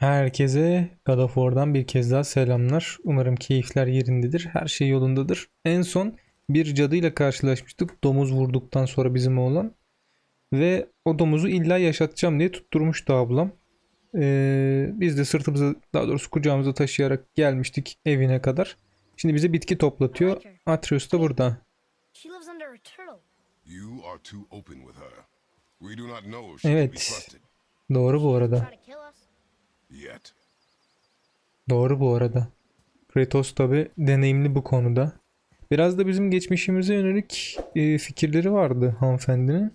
Herkese God of War'dan bir kez daha selamlar. Umarım keyifler yerindedir. Her şey yolundadır. En son bir cadıyla karşılaşmıştık. Domuz vurduktan sonra bizim oğlan. Ve o domuzu illa yaşatacağım diye tutturmuştu ablam. Ee, biz de sırtımıza daha doğrusu kucağımıza taşıyarak gelmiştik evine kadar. Şimdi bize bitki toplatıyor. Atreus da burada. Evet. Doğru bu arada. Yet. Doğru bu arada. Kratos tabi deneyimli bu konuda. Biraz da bizim geçmişimize yönelik e, fikirleri vardı hanımefendinin.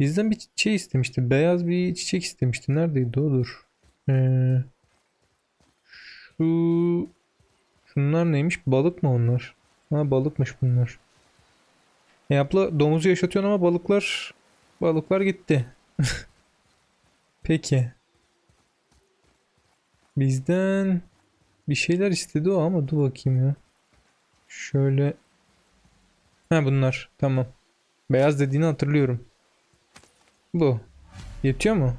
Bizden bir şey istemişti. Beyaz bir çiçek istemişti. Neredeydi o? Ee, şu şunlar neymiş? Balık mı onlar? Ha balıkmış bunlar. E abla domuzu yaşatıyorsun ama balıklar balıklar gitti. Peki. Bizden bir şeyler istedi o ama dur bakayım ya. Şöyle. Ha bunlar. Tamam. Beyaz dediğini hatırlıyorum. Bu. Yetiyor mu?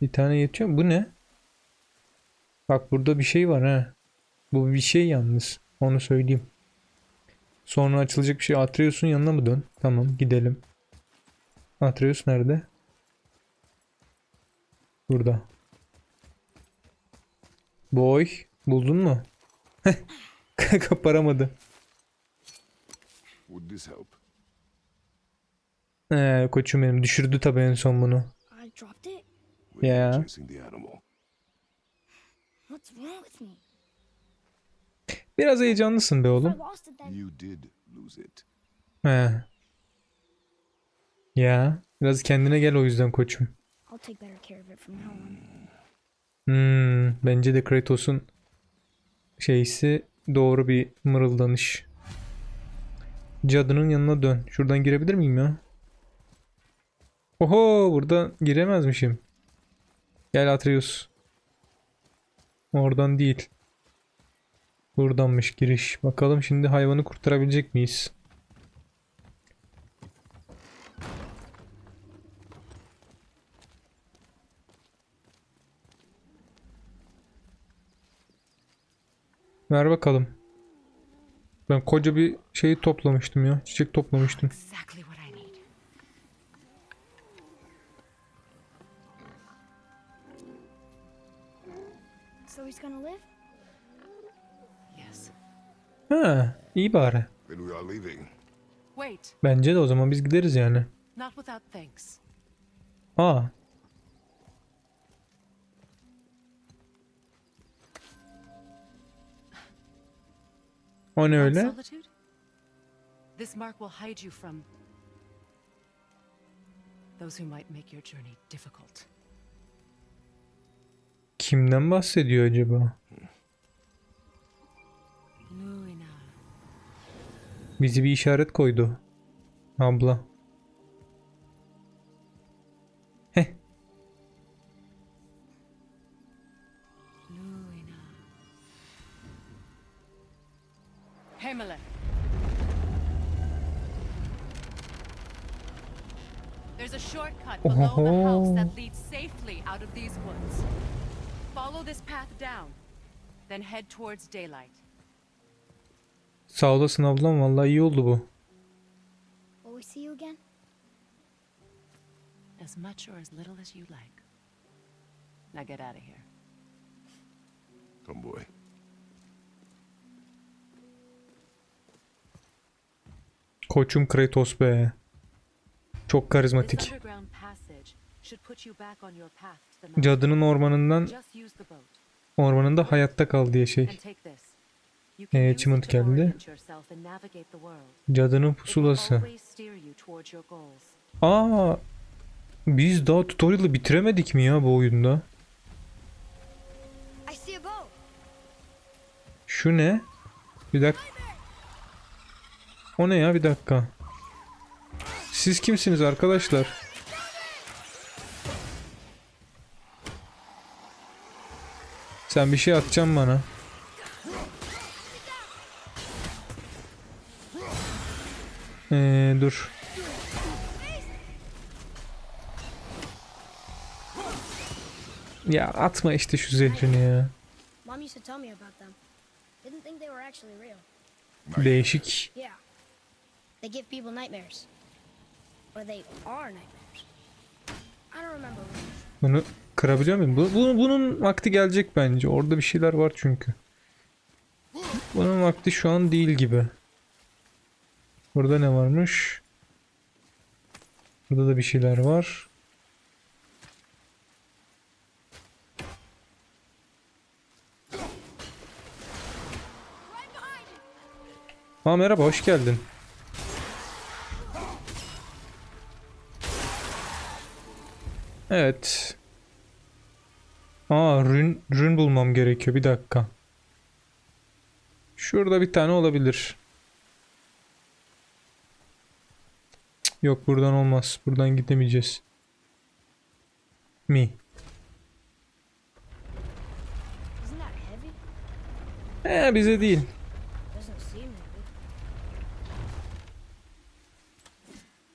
Bir tane yetiyor mu? Bu ne? Bak burada bir şey var ha. Bu bir şey yalnız. Onu söyleyeyim. Sonra açılacak bir şey. Atreus'un yanına mı dön? Tamam gidelim. Atreus nerede? Burada. Boy. Buldun mu? Kaparamadı. Ee, koçum benim düşürdü tabii en son bunu. When Yeah. Biraz heyecanlısın be oğlum. He. Ya. Biraz kendine gel o yüzden koçum. I'll take better care of it from now on. Hmm, bence de Kratos'un şeysi doğru bir mırıldanış. Cadının yanına dön. Şuradan girebilir miyim ya? Oho burada giremezmişim. Gel Atreus. Oradan değil. Buradanmış giriş. Bakalım şimdi hayvanı kurtarabilecek miyiz? Ver bakalım. Ben koca bir şeyi toplamıştım ya. Çiçek toplamıştım. Ha, iyi bari. Bence de o zaman biz gideriz yani. Aa. O ne öyle? This mark will hide you from those who might make your journey difficult. Kimden bahsediyor acaba? Bizi bir işaret koydu. Abla. There's a shortcut below the house that leads safely out of these woods. Follow this path down, then head towards daylight. Sağ olasın ablam vallahi iyi oldu bu. Will we see you again? As much or as little as you like. Now get out of here. Come boy. Koçum Kratos be. Çok karizmatik. Cadının ormanından ormanında hayatta kal diye şey. You can Ee, geldi. Cadının pusulası. Aa. Biz daha tutorial'ı bitiremedik mi ya bu oyunda? Şu ne? Bir dakika. O ne ya bir dakika. Siz kimsiniz arkadaşlar? Sen bir şey atacaksın bana. Ee, dur. Ya atma işte şu zehrini ya. Mom used to tell me about them. Didn't think they were actually real. Değişik. Bunu kırabiliyor muyum? Bu, bu- bunun vakti gelecek bence. Orada bir şeyler var çünkü. Bunun vakti şu an değil gibi. Burada ne varmış? Burada da bir şeyler var. Aa merhaba hoş geldin. Evet. Aa rün, rün bulmam gerekiyor. Bir dakika. Şurada bir tane olabilir. Yok buradan olmaz. Buradan gidemeyeceğiz. Mi. Ee bize değil.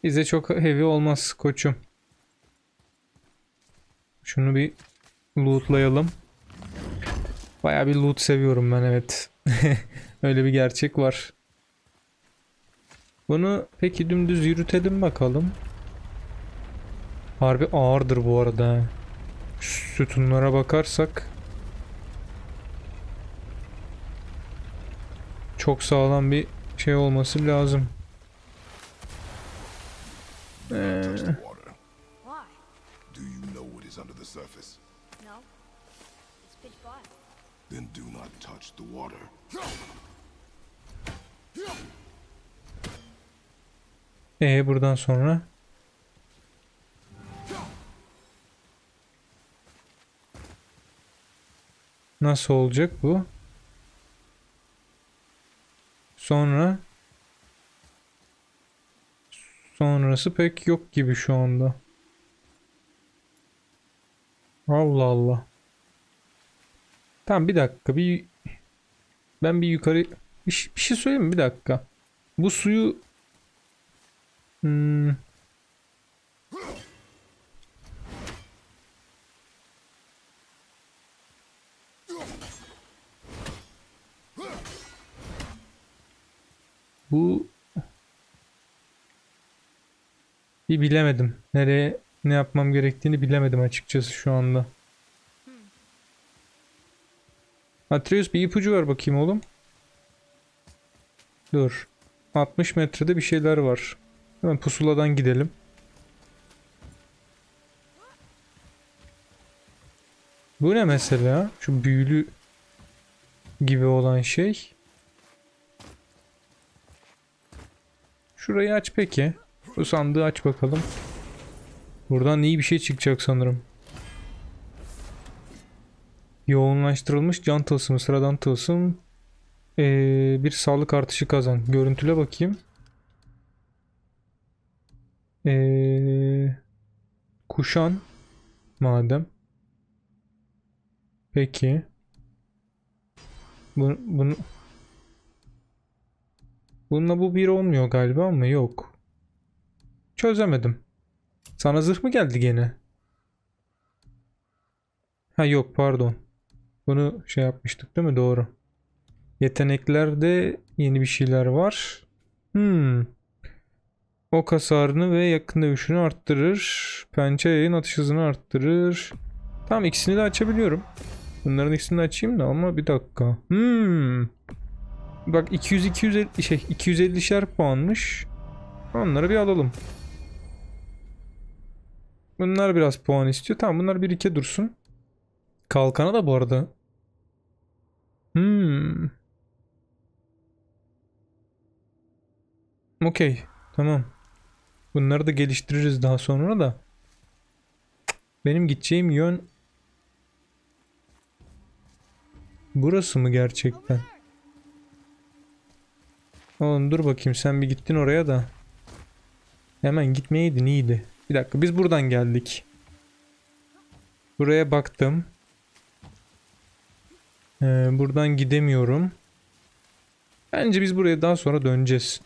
Bize çok heavy olmaz koçum. Şunu bir lootlayalım. Bayağı bir loot seviyorum ben evet. Öyle bir gerçek var. Bunu peki dümdüz yürütelim bakalım. Harbi ağırdır bu arada. Sütunlara bakarsak. Çok sağlam bir şey olması lazım. Do Then do not touch the water. Ee buradan sonra? Nasıl olacak bu? Sonra? Sonrası pek yok gibi şu anda. Allah Allah. Tamam bir dakika bir ben bir yukarı bir, bir şey söyleyeyim mi? Bir dakika. Bu suyu Hmm. Bu bir bilemedim. Nereye ne yapmam gerektiğini bilemedim açıkçası şu anda. Atreus bir ipucu ver bakayım oğlum. Dur. 60 metrede bir şeyler var. Hemen pusuladan gidelim. Bu ne mesela? Şu büyülü gibi olan şey. Şurayı aç peki. Bu sandığı aç bakalım. Buradan iyi bir şey çıkacak sanırım. Yoğunlaştırılmış can tılsımı, sıradan tılsım. Ee, bir sağlık artışı kazan. Görüntüle bakayım. Ee, kuşan madem. Peki. Bu, bunu Bununla bu bir olmuyor galiba ama yok. Çözemedim. Sana zırh mı geldi gene? Ha yok pardon. Bunu şey yapmıştık değil mi? Doğru. Yeteneklerde yeni bir şeyler var. Hmm. Ok hasarını ve yakın dövüşünü arttırır. Pençe yayın atış hızını arttırır. Tamam ikisini de açabiliyorum. Bunların ikisini de açayım da ama bir dakika. Hmm. Bak 200 250 şey 250'şer puanmış. Onları bir alalım. Bunlar biraz puan istiyor. Tamam bunlar bir iki dursun. Kalkana da bu arada. Hmm. Okey. Tamam. Bunları da geliştiririz daha sonra da. Benim gideceğim yön Burası mı gerçekten? Oğlum dur bakayım sen bir gittin oraya da. Hemen gitmeyeydin iyiydi. Bir dakika biz buradan geldik. Buraya baktım. Ee, buradan gidemiyorum. Bence biz buraya daha sonra döneceğiz.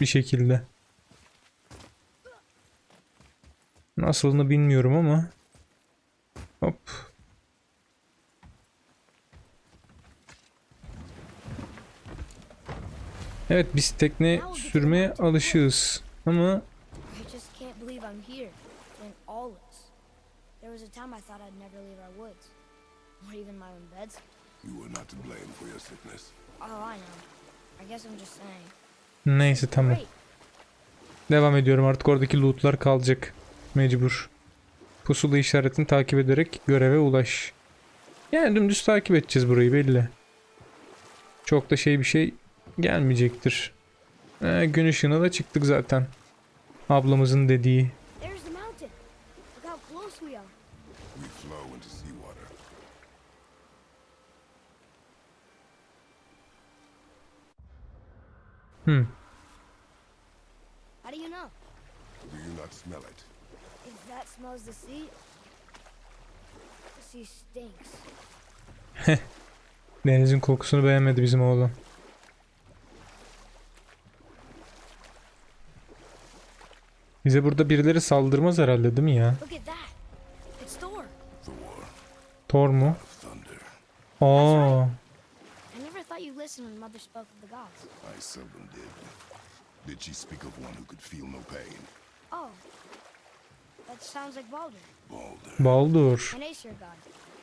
Bir şekilde. Nasılını bilmiyorum ama. Hop. Evet biz tekne sürmeye alışığız. Ama There was a time I thought I'd never leave our woods, or even my own beds. You were not to blame for your sickness. Oh, I know. I guess I'm just saying. neyse tamam. Devam ediyorum artık oradaki lootlar kalacak. Mecbur. Pusula işaretini takip ederek göreve ulaş. Yani dümdüz takip edeceğiz burayı belli. Çok da şey bir şey gelmeyecektir. Ee, gün ışığına da çıktık zaten. Ablamızın dediği. Hmm. How do you know? Do you not smell it? If that smells the sea, the sea stinks. Denizin kokusunu beğenmedi bizim oğlan. Bize burada birileri saldırmaz herhalde değil mi ya? Look at that. It's Thor. Mu? thunder. Aa, thought you listened when Mother spoke of the gods. I seldom did. Did she speak of one who could feel no pain? Oh, that sounds like Baldur, Balder. Baldur. an Aesir god,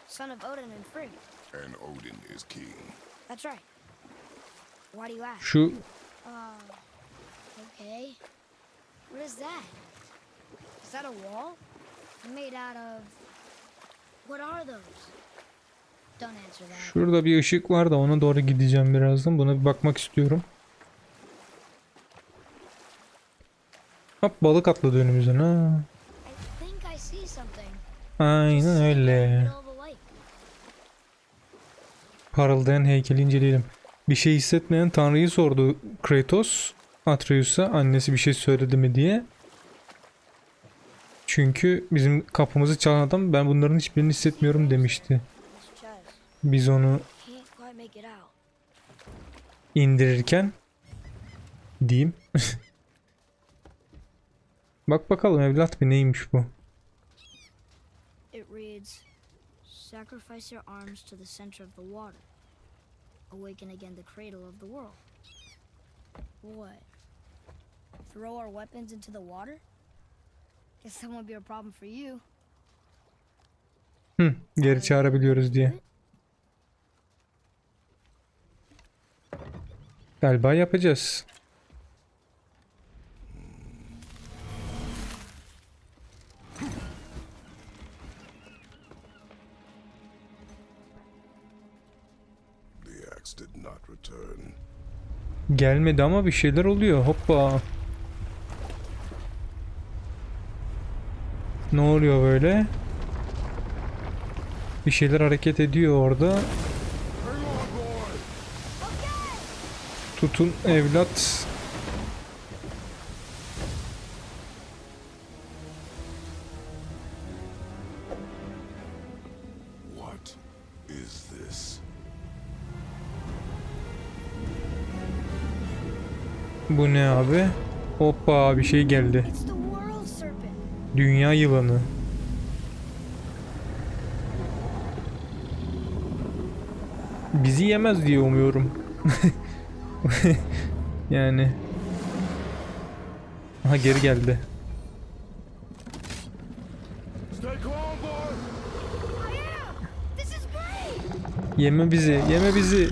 son of Odin and Frigg. And Odin is king. That's right. Why do you ask? Şu Uh, okay. What is that? Is that a wall? Made out of. What are those? Şurada bir ışık var da ona doğru gideceğim birazdan. Buna bir bakmak istiyorum. Hop balık atladı önümüzden ha. Aynen öyle. Parıldayan heykeli inceleyelim. Bir şey hissetmeyen Tanrı'yı sordu Kratos. Atreus'a annesi bir şey söyledi mi diye. Çünkü bizim kapımızı çalan adam ben bunların hiçbirini hissetmiyorum demişti. Biz onu indirirken diyeyim. Bak bakalım evlat bir neymiş bu. It reads Sacrifice your arms to the center of the water. Awaken again the cradle of the world. What? Throw our weapons into the water? Guess that won't be a problem for you. Hı, geri çağırabiliyoruz diye. Galiba yapacağız. Gelmedi ama bir şeyler oluyor. Hoppa. Ne oluyor böyle? Bir şeyler hareket ediyor orada. Tutun evlat. What is this? Bu ne abi? Hoppa bir şey geldi. Dünya yılanı. Bizi yemez diye umuyorum. yani. Aha geri geldi. Yeme bizi, yeme bizi.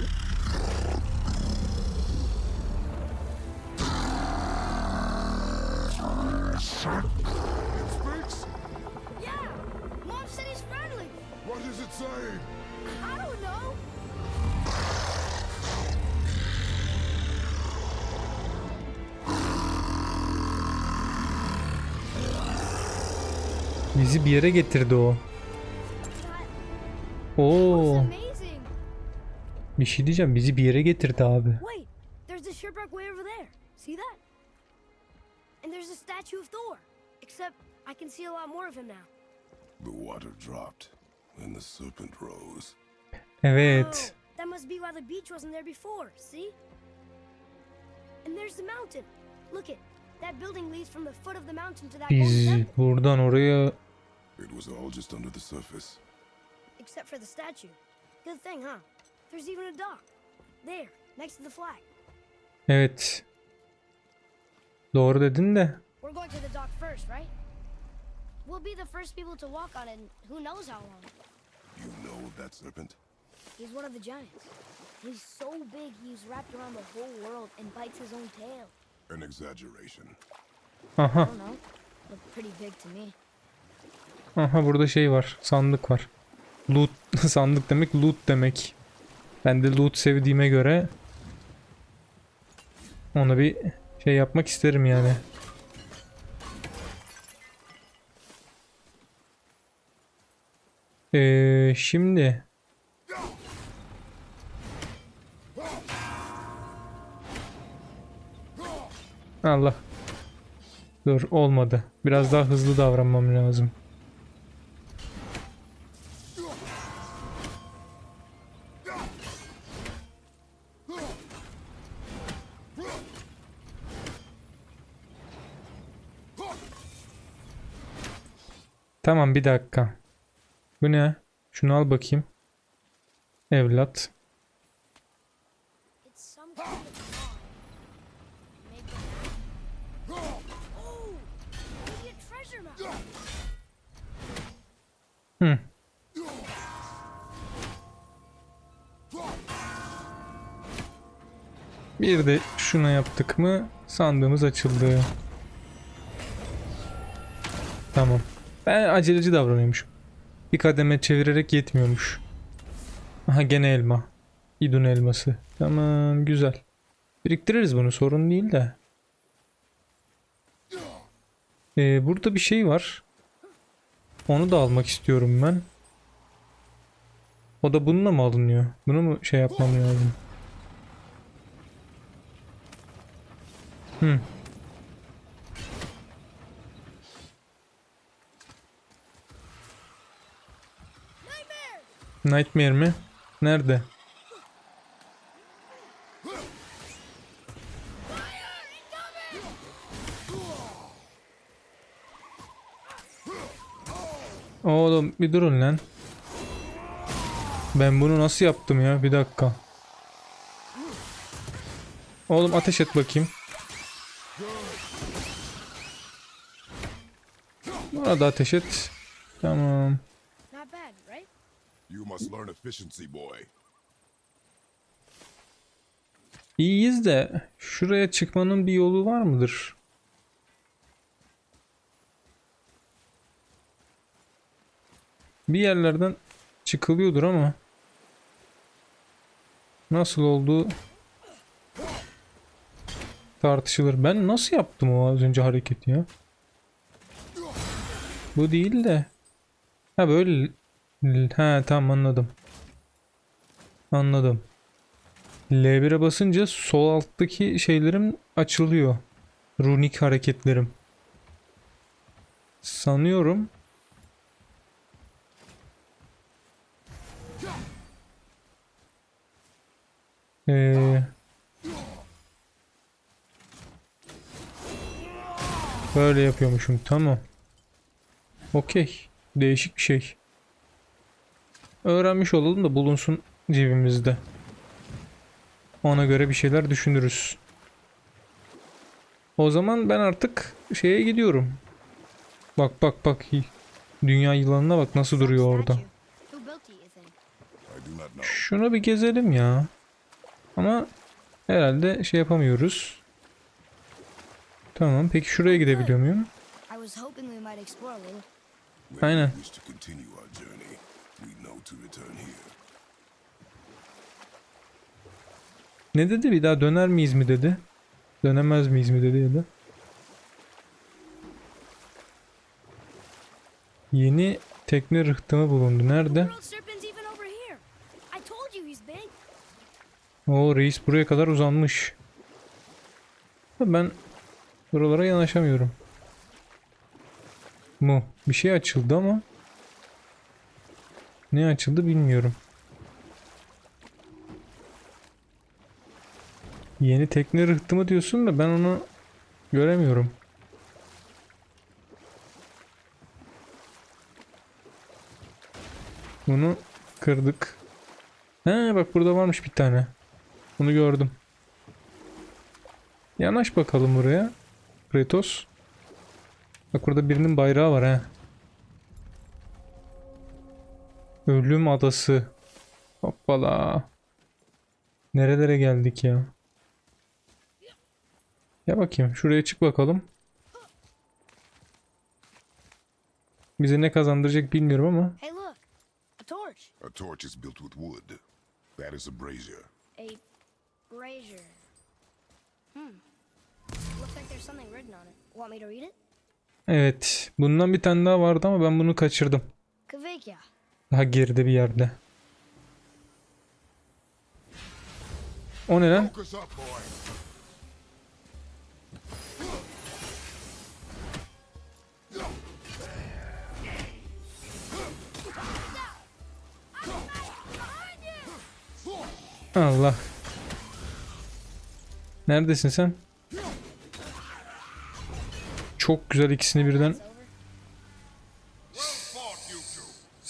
Bizi bir yere getirdi o. Oo, bir şey diyeceğim. Bizi bir yere getirdi abi. Wait, there's the shipwreck way over there. See that? And there's a statue of Thor. Except I can see a lot more of him now. The water dropped, and the serpent rose. Evet. That must be why the beach wasn't there before, see? And there's the mountain. Look it. That building leads from the foot of the mountain to that Biz buradan oraya It was all just under the surface. Except for the statue. Good thing, huh? There's even a dock. There, next to the flag. Evet. Doğru dedin de. We're going to the dock first, right? We'll be the first people to walk on it in who knows how long. You know of that serpent? He's one of the giants. He's so big he's wrapped around the whole world and bites his own tail. An exaggeration. Uh-huh. I Aha. don't know. Looked pretty big to me. Aha burada şey var. Sandık var. Loot sandık demek loot demek. Ben de loot sevdiğime göre ona bir şey yapmak isterim yani. Ee, şimdi Allah. Dur olmadı. Biraz daha hızlı davranmam lazım. Bir dakika. Bu ne? Şunu al bakayım. Evlat. Hı. Bir de şuna yaptık mı sandığımız açıldı. Tamam. Ben aceleci davranıyormuşum. Bir kademe çevirerek yetmiyormuş. Aha gene elma. İdun elması. Tamam güzel. Biriktiririz bunu sorun değil de. Ee, burada bir şey var. Onu da almak istiyorum ben. O da bununla mı alınıyor? Bunu mu şey yapmam lazım? Hı. Nightmare mi? Nerede? Oğlum bir durun lan. Ben bunu nasıl yaptım ya? Bir dakika. Oğlum ateş et bakayım. Bana da ateş et. Tamam. You must learn efficiency, boy. İyiyiz de şuraya çıkmanın bir yolu var mıdır? Bir yerlerden çıkılıyordur ama nasıl olduğu tartışılır. Ben nasıl yaptım o az önce hareketi ya? Bu değil de ha böyle ha tamam anladım. Anladım. L1'e basınca sol alttaki şeylerim açılıyor. Runik hareketlerim. Sanıyorum. Ee, böyle yapıyormuşum. Tamam. Okey. Değişik bir şey. Öğrenmiş olalım da bulunsun cebimizde. Ona göre bir şeyler düşünürüz. O zaman ben artık şeye gidiyorum. Bak bak bak. Dünya yılanına bak nasıl duruyor orada. Şunu bir gezelim ya. Ama herhalde şey yapamıyoruz. Tamam. Peki şuraya gidebiliyor muyum? Aynen. Ne dedi? Bir daha döner miyiz mi dedi? Dönemez miyiz mi dedi ya da. Yeni tekne rıhtımı bulundu. Nerede? O reis buraya kadar uzanmış. Ben buralara yanaşamıyorum. Mu. Bir şey açıldı ama ne açıldı bilmiyorum. Yeni tekne rıhtımı diyorsun da ben onu göremiyorum. Bunu kırdık. He bak burada varmış bir tane. Bunu gördüm. Yanaş bakalım buraya. Kratos. Bak burada birinin bayrağı var ha. Ölüm adası. Hoppala. Nerelere geldik ya? Ya bakayım şuraya çık bakalım. Bize ne kazandıracak bilmiyorum ama. Hey, look, a torch. A torch is built with wood. That is a brazier. A brazier. Hmm. Looks like there's something written on it. Want me to read it? Evet. Bundan bir tane daha vardı ama ben bunu kaçırdım. Kavekya. Daha geride bir yerde. O ne lan? Allah. Neredesin sen? Çok güzel ikisini birden.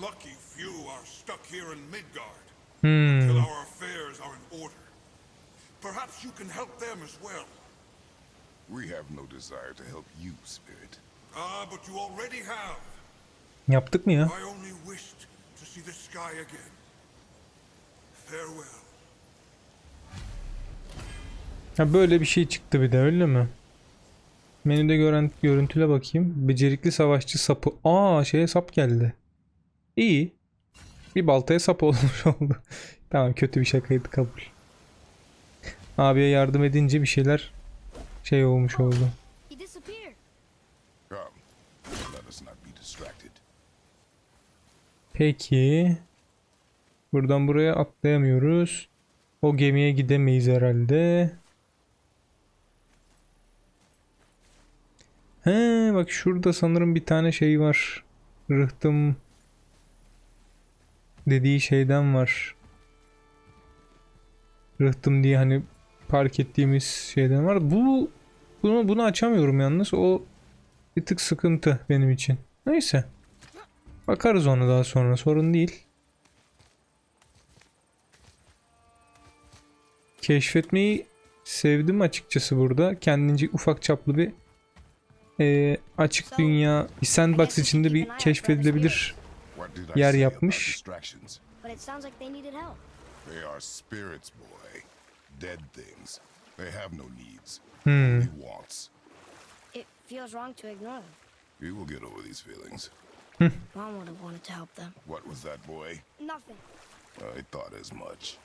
lucky few, are stuck here in Midgard. Hmm. our affairs are in order. Perhaps you can help them as well. We have no desire to help you, Spirit. Ah, but you already have. Yaptık mı ya? I only wished to see the sky again. Farewell. Ha böyle bir şey çıktı bir de öyle mi? Menüde gören görüntüle bakayım. Becerikli savaşçı sapı. Aa şeye sap geldi. İyi. Bir baltaya sap olmuş oldu. tamam kötü bir şakaydı kabul. Abiye yardım edince bir şeyler şey olmuş oldu. Peki. Buradan buraya atlayamıyoruz. O gemiye gidemeyiz herhalde. He bak şurada sanırım bir tane şey var. Rıhtım dediği şeyden var. Rıhtım diye hani park ettiğimiz şeyden var. Bu bunu bunu açamıyorum yalnız. O bir tık sıkıntı benim için. Neyse. Bakarız ona daha sonra sorun değil. Keşfetmeyi sevdim açıkçası burada. Kendince ufak çaplı bir eee, açık dünya bir sandbox içinde bir keşfedilebilir. What did I Yer yapmış. about distractions? But it sounds like they needed help. They are spirits, boy. Dead things. They have no needs. Hmm. Only wants. It feels wrong to ignore them. You will get over these feelings. Mom would have wanted to help them. What was that, boy? Nothing. I thought as much.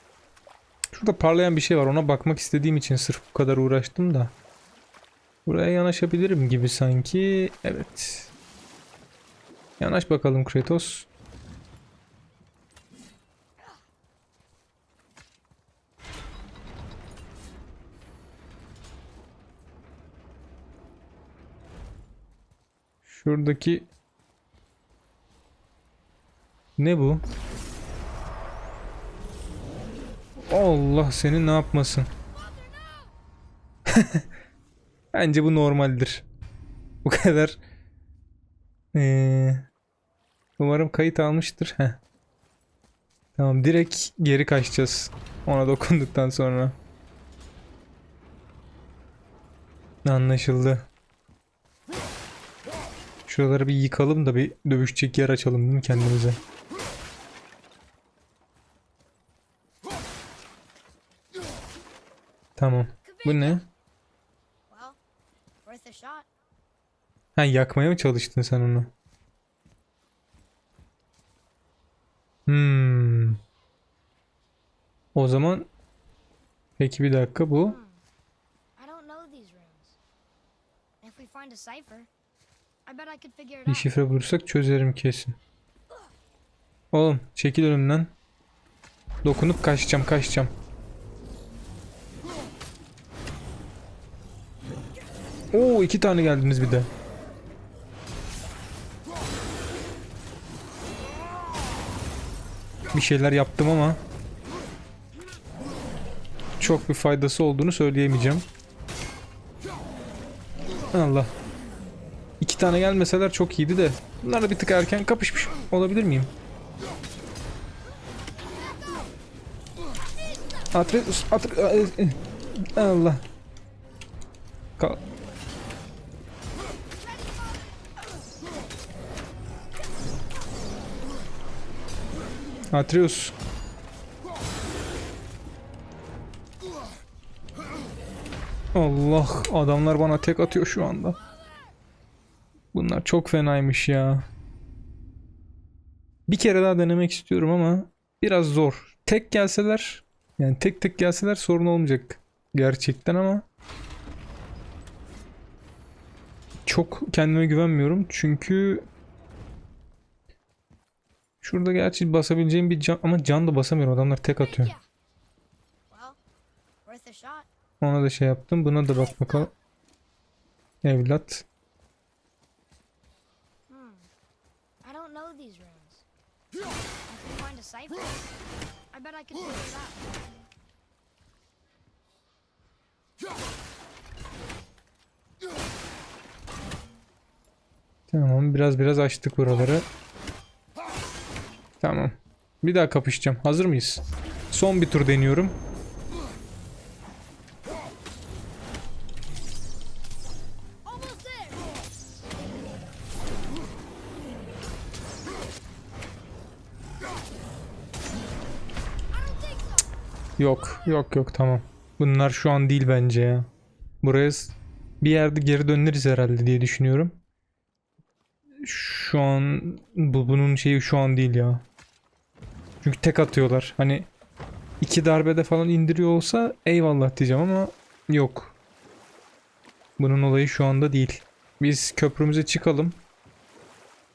Şurada parlayan bir şey var. Ona bakmak istediğim için sırf bu kadar uğraştım da. Buraya yanaşabilirim gibi sanki. Evet. Yanaş bakalım Kratos. Şuradaki ne bu? Allah seni ne yapmasın. Bence bu normaldir. Bu kadar. Ee, umarım kayıt almıştır. Heh. Tamam direkt geri kaçacağız. Ona dokunduktan sonra. Anlaşıldı. Şuraları bir yıkalım da bir dövüşecek yer açalım değil mi kendimize? Tamam. Bu ne? Ha yakmaya mı çalıştın sen onu? Hmm. O zaman peki bir dakika bu. Bir şifre bulursak çözerim kesin. Oğlum çekil önümden. Dokunup kaçacağım kaçacağım. Oo iki tane geldiniz bir de. Bir şeyler yaptım ama çok bir faydası olduğunu söyleyemeyeceğim. Allah. İki tane gelmeseler çok iyiydi de. Bunlar da bir tık erken kapışmış olabilir miyim? Atreus, Atreus, Allah. Ka Atreus. Allah adamlar bana tek atıyor şu anda. Bunlar çok fenaymış ya. Bir kere daha denemek istiyorum ama biraz zor. Tek gelseler yani tek tek gelseler sorun olmayacak gerçekten ama çok kendime güvenmiyorum çünkü şurada gerçi basabileceğim bir can ama can da basamıyorum adamlar tek atıyor. Ona da şey yaptım. Buna da bak bakalım. Evlat. I don't know these runes. I can find a cipher. I bet I could figure it out. Tamam biraz biraz açtık buraları. Tamam. Bir daha kapışacağım. Hazır mıyız? Son bir tur deniyorum. Yok yok yok tamam. Bunlar şu an değil bence ya. Buraya bir yerde geri döneriz herhalde diye düşünüyorum. Şu an bu bunun şeyi şu an değil ya. Çünkü tek atıyorlar. Hani iki darbede falan indiriyor olsa eyvallah diyeceğim ama yok. Bunun olayı şu anda değil. Biz köprümüze çıkalım.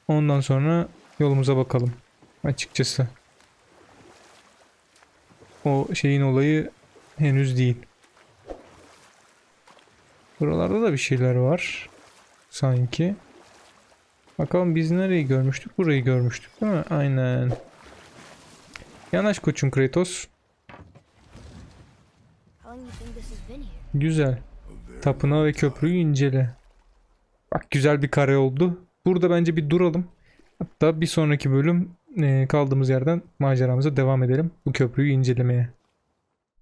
Ondan sonra yolumuza bakalım. Açıkçası. O şeyin olayı henüz değil. Buralarda da bir şeyler var. Sanki. Bakalım biz nereyi görmüştük? Burayı görmüştük değil mi? Aynen. Yanaş koçum Kratos. Güzel. Tapınağı ve köprüyü incele. Bak güzel bir kare oldu. Burada bence bir duralım. Hatta bir sonraki bölüm kaldığımız yerden maceramıza devam edelim. Bu köprüyü incelemeye.